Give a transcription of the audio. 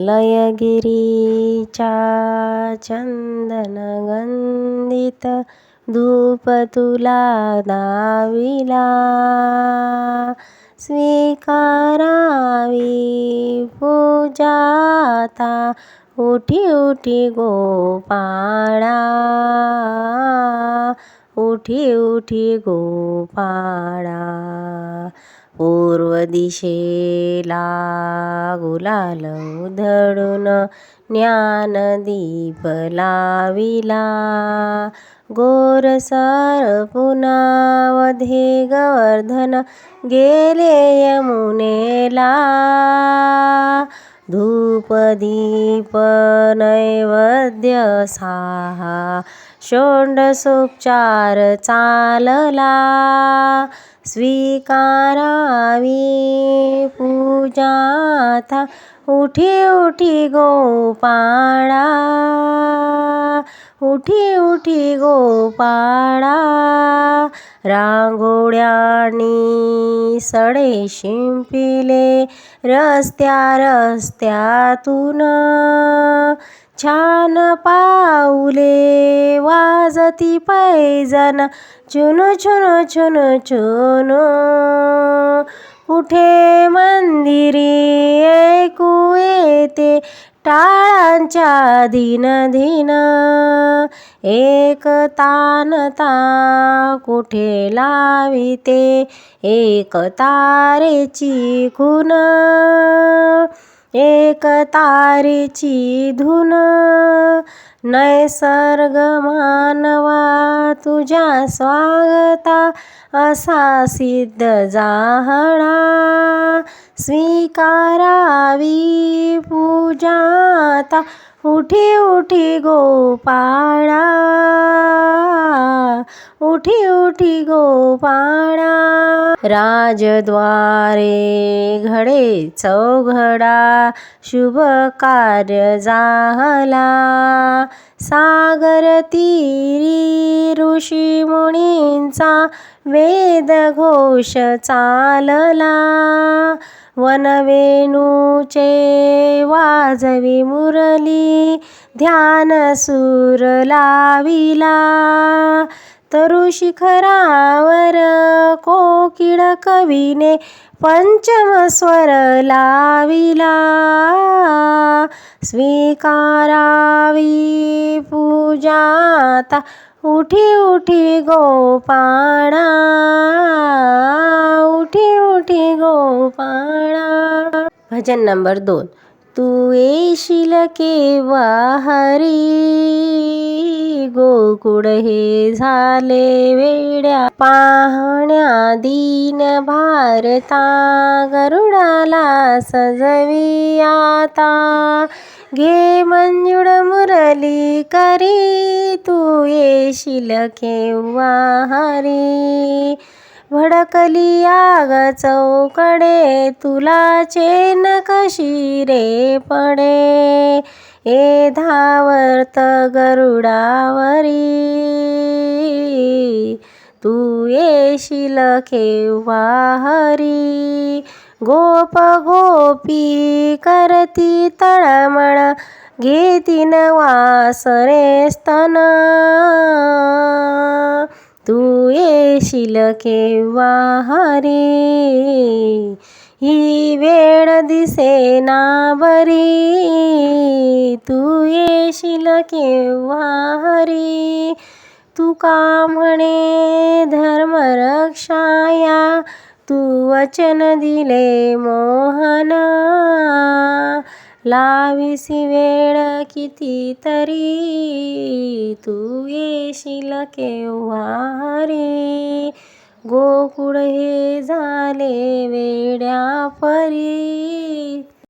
लयगिरीच्या चंदनगंधित धूप तुला दाविला. स्वीकारावी पूजाता उठी उठी गोपाळा. उठी उठी गोपाळा. पूर्व दिशेला गुलाल उधळून ज्ञानदीप लाविला. गोरसार पुनावधे गवर्धन गेले यमुनेला. धूपदीप नैवेद्य साहा षोडशोपचार चालला. स्वीकारावी पूजाता उठी उठी गोपाळा उठी उठी गोपाळा रांगोळ्यानी सडे शिंपिले रस्त्या रस्त्यातून. छान पाऊले वाजती पैजन चुन चुन चुन चुन. कुठे मंदिरी ऐकू येते टाळांच्या दिन दिन एक तानता कुठे लाविते? एक तारेची खून एक तारेची धुन. नैसर्ग मानवा तुझ्या स्वागता असा सिद्ध जाहळा स्वीकारावी पूजाता उठी उठी गोपाळा. उठी उठी गोपाळा. राजद्वारे घडे चौघडा शुभ कार्य झाला. सागर तीरी ऋषी मुनींचा वेद घोष चालला. वनवेणूचे वाजवी मुरली ध्यान सूर लाविला. तरु शिखरावर कोकिळ कवीने पंचम स्वर लाविला. स्वीकारावी पूजाता उठी उठी गोपाळा. उठी उठी गोपाळा. भजन नंबर दोन. तू येशील केव्हा हरी गोकुळ हे झाले वेड्या पाहण्या दीन भारता. गरुडाला सजवी आता. घे मंजुळ मुरली करी. तू येशील केव्हा हरी भडकली आग चौकडे तुला चेन कशी रे पडे? ए धावर्त गरुडावरी तू येशील केव्हा हरी? गोप गोपी करती तळमळ घेतीन वासरे स्तन. तू येशील केव्हा हरी ही वेळ दिसेना बरी तू येशील केव्हा हरी तुका म्हणे धर्मरक्षाया तू वचन दिले मोहना. लाविसी वेळ कितीतरी. तू येशील केव्हा रे? गोकुळ हे झाले वेड्या परी.